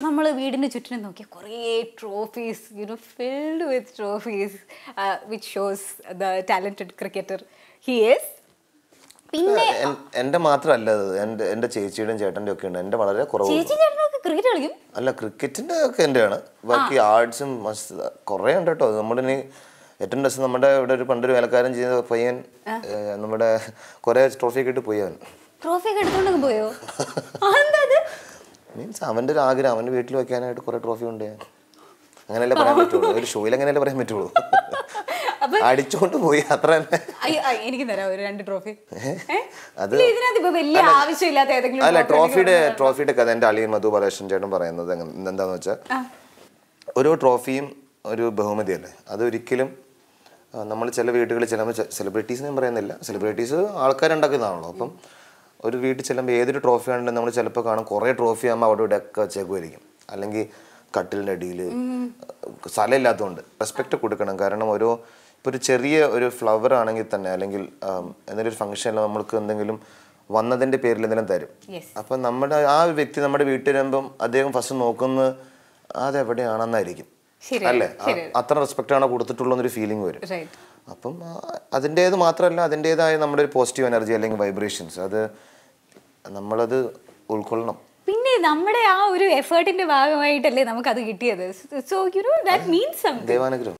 നമ്മൾ വീടിന് ചുറ്റിനും നോക്കിയ കുറേ trophies you know filled with trophies which shows the talented cricketer he is പിന്നെ എന്റെ മാത്രമല്ല അത്. എന്റെ ചേച്ചിയുടെയും ചേട്ടന്റെ ഒക്കെ ഉണ്ട്. എന്റെ വളരെ കുറവ് ചേച്ചി ചേട്ടനൊക്കെ ക്രിക്കറ്റ് കളിക്കും? അല്ല ക്രിക്കറ്റിന്റെ ഒക്കെ എന്റെയാണ്. ബാക്കി ആർട്സും കുറേ ഉണ്ട് കേട്ടോ. നമ്മുടെ ഇനി ഏറ്റവും രസം നമ്മുടെ ഇവിടെ ഒരു പണ്ടൊരു വേലക്കാരൻ ചെയ്ത പയ്യൻ നമ്മുടെ കുറേ ട്രോഫി ഒക്കെ ഇട്ട് പോയി അവൻ. ട്രോഫി ഒക്കെ എടുത്തോണ്ടൊക്കെ പോയോ? മീൻസ് അവന്റെ ഒരു ആഗ്രഹം അവന്റെ വീട്ടിൽ വെക്കാനായിട്ട് കുറേ ട്രോഫി ഉണ്ട് അങ്ങനെയല്ലേ പറയാൻ പറ്റുള്ളൂ. ഒരു ഷോയിൽ അങ്ങനെയല്ലേ പറയാൻ പറ്റുള്ളൂ. അടിച്ചോണ്ട് പോയി അത്ര തന്നെ. അയ്യോ, അയ്യോ, എനിക്ക് തരാം ഒരു രണ്ട് ട്രോഫി അത് ഇതിനകത്ത് ഇപ്പൊ വലിയ ആവശ്യമില്ലാത്ത ഏതെങ്കിലും അല്ല ട്രോഫിയുടെ ട്രോഫിയുടെ കഥ എന്റെ അളിയൻ മധു ബാലകൃഷ്ണൻ ചേട്ടൻ പറയുന്നത് എന്താന്ന് വെച്ചാൽ ഓരോ ട്രോഫിയും ഒരു ബഹുമതിയല്ലേ? അതൊരിക്കലും നമ്മൾ ചില വീടുകളിൽ ചില സെലിബ്രിറ്റീസ് ഞാൻ പറയുന്നില്ല. സെലിബ്രിറ്റീസ് ആൾക്കാരുണ്ടാക്കുന്നതാണല്ലോ. അപ്പം ഒരു വീട്ടിൽ ചെല്ലുമ്പോൾ ഏതൊരു ട്രോഫി ആണെങ്കിലും നമ്മൾ ചിലപ്പോൾ കാണും. കുറേ ട്രോഫി ആകുമ്പോൾ അവിടെ ഇവിടെ ഒക്കെ വെച്ചേക്കുമായിരിക്കും അല്ലെങ്കിൽ കട്ടിലിന്റെ അടിയിൽ സ്ഥലമില്ലാത്തതുകൊണ്ട് റെസ്പെക്റ്റ് കൊടുക്കണം. കാരണം ഓരോ ഇപ്പോൾ ഒരു ചെറിയ ഒരു ഫ്ലവർ ആണെങ്കിൽ തന്നെ അല്ലെങ്കിൽ എന്തെങ്കിലും ഒരു ഫംഗ്ഷനിൽ നമ്മൾക്ക് എന്തെങ്കിലും വന്നതിന്റെ പേരിൽ എന്തെങ്കിലും തരും. അപ്പം നമ്മുടെ ആ വ്യക്തി നമ്മുടെ വീട്ടിൽ വരുമ്പം അദ്ദേഹം ഫസ്റ്റ് നോക്കുന്നത് അതെവിടെയാണെന്നായിരിക്കും. അല്ലേ? അത്ര റെസ്പെക്റ്റ് ആണോ കൊടുത്തിട്ടുള്ള എന്നൊരു ഫീലിംഗ് വരും അപ്പം അതിന്റേത് മാത്രമല്ല അതിന്റേതായ നമ്മുടെ ഒരു പോസിറ്റീവ് എനർജി അല്ലെങ്കിൽ വൈബ്രേഷൻസ് അത് നമ്മളത് ഉൾക്കൊള്ളണം. പിന്നെ നമ്മുടെ ആ ഒരു എഫേർട്ടിന്റെ ഭാഗമായിട്ടല്ലേ നമുക്ക് അത് കിട്ടിയത് so you know that means ദൈവാനുഗ്രഹം.